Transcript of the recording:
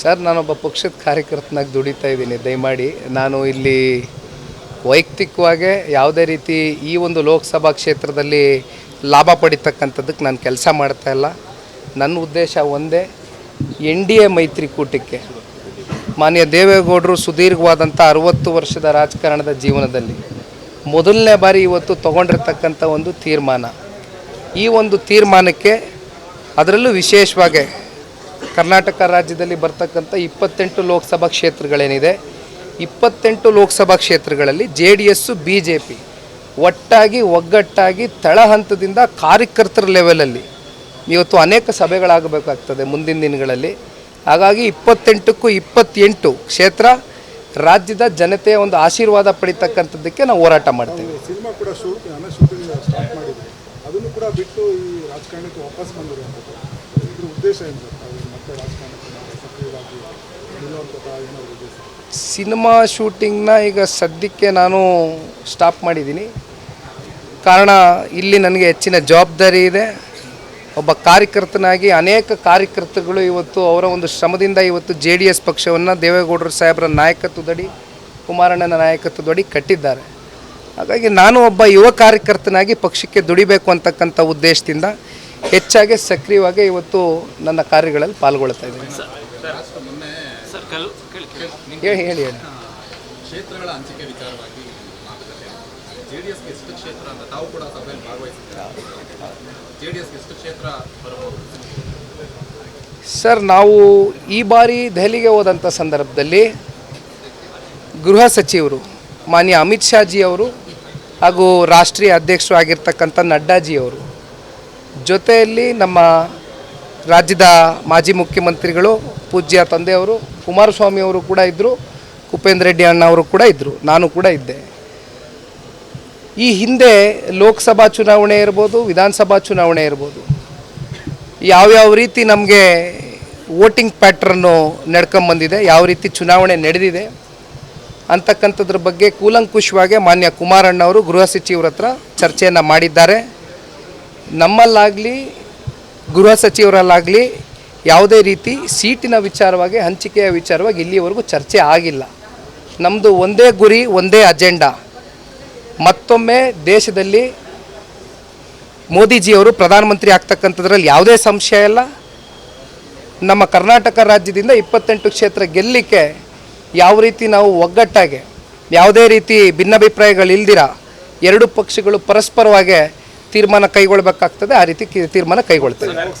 ಸರಿ ನಾನೊಬ್ಬ ಪಕ್ಷದ ಕಾರ್ಯಕರ್ತನಾಗಿ ದುಡಿತಾ ಇದ್ದೀನಿ. ದಯಮಾಡಿ, ನಾನು ಇಲ್ಲಿ ವೈಯಕ್ತಿಕವಾಗಿ ಯಾವುದೇ ರೀತಿ ಈ ಒಂದು ಲೋಕಸಭಾ ಕ್ಷೇತ್ರದಲ್ಲಿ ಲಾಭ ಪಡಿತಕ್ಕಂಥದ್ದಕ್ಕೆ ನಾನು ಕೆಲಸ ಮಾಡ್ತಾ ಇಲ್ಲ. ನನ್ನ ಉದ್ದೇಶ ಒಂದೇ ಎನ್ ಡಿ ಎ ಮೈತ್ರಿಕೂಟಕ್ಕೆ. ಮಾನ್ಯ ದೇವೇಗೌಡರು ಸುದೀರ್ಘವಾದಂಥ ಅರವತ್ತು ವರ್ಷದ ರಾಜಕಾರಣದ ಜೀವನದಲ್ಲಿ ಮೊದಲನೇ ಬಾರಿ ಇವತ್ತು ತಗೊಂಡಿರ್ತಕ್ಕಂಥ ಒಂದು ತೀರ್ಮಾನ. ಈ ಒಂದು ತೀರ್ಮಾನಕ್ಕೆ ಅದರಲ್ಲೂ ವಿಶೇಷವಾಗಿ ಕರ್ನಾಟಕ ರಾಜ್ಯದಲ್ಲಿ ಬರ್ತಕ್ಕಂಥ ಇಪ್ಪತ್ತೆಂಟು ಲೋಕಸಭಾ ಕ್ಷೇತ್ರಗಳೇನಿದೆ, ಇಪ್ಪತ್ತೆಂಟು ಲೋಕಸಭಾ ಕ್ಷೇತ್ರಗಳಲ್ಲಿ J D S B J P ಒಟ್ಟಾಗಿ ಒಗ್ಗಟ್ಟಾಗಿ ತಳಹಂತದಿಂದ ಕಾರ್ಯಕರ್ತರ ಲೆವೆಲಲ್ಲಿ ಇವತ್ತು ಅನೇಕ ಸಭೆಗಳಾಗಬೇಕಾಗ್ತದೆ ಮುಂದಿನ ದಿನಗಳಲ್ಲಿ. ಹಾಗಾಗಿ ಇಪ್ಪತ್ತೆಂಟಕ್ಕೂ ಇಪ್ಪತ್ತೆಂಟು ಕ್ಷೇತ್ರ ರಾಜ್ಯದ ಜನತೆಯ ಒಂದು ಆಶೀರ್ವಾದ ಪಡಿತಕ್ಕಂಥದ್ದಕ್ಕೆ ನಾವು ಹೋರಾಟ ಮಾಡ್ತೇವೆ. ಸಿನಿಮಾ ಕೂಡ ಶೂಟ್ ನನ್ನ ಶೂಟಿಂಗ್ ಸ್ಟಾರ್ಟ್ ಮಾಡಿದ್ರು. ಅದನ್ನು ಕೂಡ ಬಿಟ್ಟು ಈ ರಾಜಕಾರಣಕ್ಕೆ ವಾಪಸ್ ಬಂದಿರುವಂಥದ್ದು ಇದ್ರ ಉದ್ದೇಶ ಏನು ಸರ್? ಮತ್ತೆ ರಾಜಕಾರಣಕ್ಕೆ ನಾವು ಸಕ್ರಿಯವಾಗಿ ನಿಲ್ಲುವಂಥದ್ದು ಏನಾದ್ರು ಉದ್ದೇಶ? ಸಿನಿಮಾ ಶೂಟಿಂಗ್ನ ಈಗ ಸದ್ಯಕ್ಕೆ ನಾನು ಸ್ಟಾಪ್ ಮಾಡಿದ್ದೀನಿ. ಕಾರಣ ಇಲ್ಲಿ ನನಗೆ ಹೆಚ್ಚಿನ ಜವಾಬ್ದಾರಿ ಇದೆ. ಒಬ್ಬ ಕಾರ್ಯಕರ್ತನಾಗಿ ಅನೇಕ ಕಾರ್ಯಕರ್ತರುಗಳು ಇವತ್ತು ಅವರ ಒಂದು ಶ್ರಮದಿಂದ ಇವತ್ತು ಜೆ ಡಿ ಎಸ್ ಪಕ್ಷವನ್ನು ದೇವೇಗೌಡರು ಸಾಹೇಬರ ನಾಯಕತ್ವದಡಿ ಕುಮಾರಣ್ಣನ ನಾಯಕತ್ವದಡಿ ಕಟ್ಟಿದ್ದಾರೆ. ಹಾಗಾಗಿ ನಾನು ಒಬ್ಬ ಯುವ ಕಾರ್ಯಕರ್ತನಾಗಿ ಪಕ್ಷಕ್ಕೆ ದುಡಿಬೇಕು ಅಂತಕ್ಕಂಥ ಉದ್ದೇಶದಿಂದ ಹೆಚ್ಚಾಗಿ ಸಕ್ರಿಯವಾಗಿ ಇವತ್ತು ನನ್ನ ಕಾರ್ಯಗಳಲ್ಲಿ ಪಾಲ್ಗೊಳ್ತಾ ಇದ್ದೇನೆ. ಹೇಳಿ ಹೇಳಿ ಹೇಳಿ. ಕ್ಷೇತ್ರಗಳ ಹಂಚಿಕೆ ವಿಚಾರವಾಗಿ ಜೆ ಡಿ ಎಸ್ಗೆ ಎಷ್ಟು ಕ್ಷೇತ್ರ ಅಂತ ತಾವು ಕೂಡ ಸಭೆಯಲ್ಲಿ ಭಾಗವಹಿಸಿದ್ದೀರಾ? ಜೆ ಡಿ ಎಸ್ಗೆ ಎಷ್ಟು ಕ್ಷೇತ್ರ ಬರಬಹುದು? ಸರ್, ನಾವು ಈ ಬಾರಿ ದೆಹಲಿಗೆ ಹೋದಂಥ ಸಂದರ್ಭದಲ್ಲಿ ಗೃಹ ಸಚಿವರು ಮಾನ್ಯ ಅಮಿತ್ ಶಾಜಿ ಅವರು ಹಾಗೂ ರಾಷ್ಟ್ರೀಯ ಅಧ್ಯಕ್ಷರು ಆಗಿರ್ತಕ್ಕಂಥ ನಡ್ಡಾಜಿಯವರು ಜೊತೆಯಲ್ಲಿ ನಮ್ಮ ರಾಜ್ಯದ ಮಾಜಿ ಮುಖ್ಯಮಂತ್ರಿಗಳು ಪೂಜ್ಯ ತಂದೆಯವರು ಕುಮಾರಸ್ವಾಮಿ ಅವರು ಕೂಡ ಇದ್ದರು, ಕುಪೇಂದ್ರ ರೆಡ್ಡಿ ಅಣ್ಣ ಅವರು ಕೂಡ ಇದ್ದರು, ನಾನು ಕೂಡ ಇದ್ದೆ. ಈ ಹಿಂದೆ ಲೋಕಸಭಾ ಚುನಾವಣೆ ಇರ್ಬೋದು, ವಿಧಾನಸಭಾ ಚುನಾವಣೆ ಇರ್ಬೋದು, ಯಾವ್ಯಾವ ರೀತಿ ನಮಗೆ ವೋಟಿಂಗ್ ಪ್ಯಾಟ್ರನ್ನು ನಡ್ಕೊಂಬಂದಿದೆ ಯಾವ ರೀತಿ ಚುನಾವಣೆ ನಡೆದಿದೆ ಅಂತಕ್ಕಂಥದ್ರ ಬಗ್ಗೆ ಕೂಲಂಕುಷವಾಗಿ ಮಾನ್ಯ ಕುಮಾರಣ್ಣವರು ಗೃಹ ಸಚಿವರ ಹತ್ರ ಚರ್ಚೆಯನ್ನು ಮಾಡಿದ್ದಾರೆ. ನಮ್ಮಲ್ಲಾಗಲಿ, ಗೃಹ ಸಚಿವರಲ್ಲಾಗಲಿ ಯಾವುದೇ ರೀತಿ ಸೀಟಿನ ವಿಚಾರವಾಗಿ, ಹಂಚಿಕೆಯ ವಿಚಾರವಾಗಿ ಇಲ್ಲಿವರೆಗೂ ಚರ್ಚೆ ಆಗಿಲ್ಲ. ನಮ್ಮದು ಒಂದೇ ಗುರಿ, ಒಂದೇ ಅಜೆಂಡಾ. ಮತ್ತೊಮ್ಮೆ ದೇಶದಲ್ಲಿ ಮೋದಿಜಿಯವರು ಪ್ರಧಾನಮಂತ್ರಿ ಆಗ್ತಕ್ಕಂಥದ್ರಲ್ಲಿ ಯಾವುದೇ ಸಂಶಯ ಇಲ್ಲ. ನಮ್ಮ ಕರ್ನಾಟಕ ರಾಜ್ಯದಿಂದ ಇಪ್ಪತ್ತೆಂಟು ಕ್ಷೇತ್ರ ಗೆಲ್ಲಲಿಕ್ಕೆ ಯಾವ ರೀತಿ ನಾವು ಒಗ್ಗಟ್ಟಾಗಿ, ಯಾವುದೇ ರೀತಿ ಭಿನ್ನಾಭಿಪ್ರಾಯಗಳಿಲ್ದಿರ, ಎರಡು ಪಕ್ಷಗಳು ಪರಸ್ಪರವಾಗಿ ತೀರ್ಮಾನ ಕೈಗೊಳ್ಳಬೇಕಾಗ್ತದೆ ಆ ರೀತಿ ತೀರ್ಮಾನ ಕೈಗೊಳ್ತೇವೆ.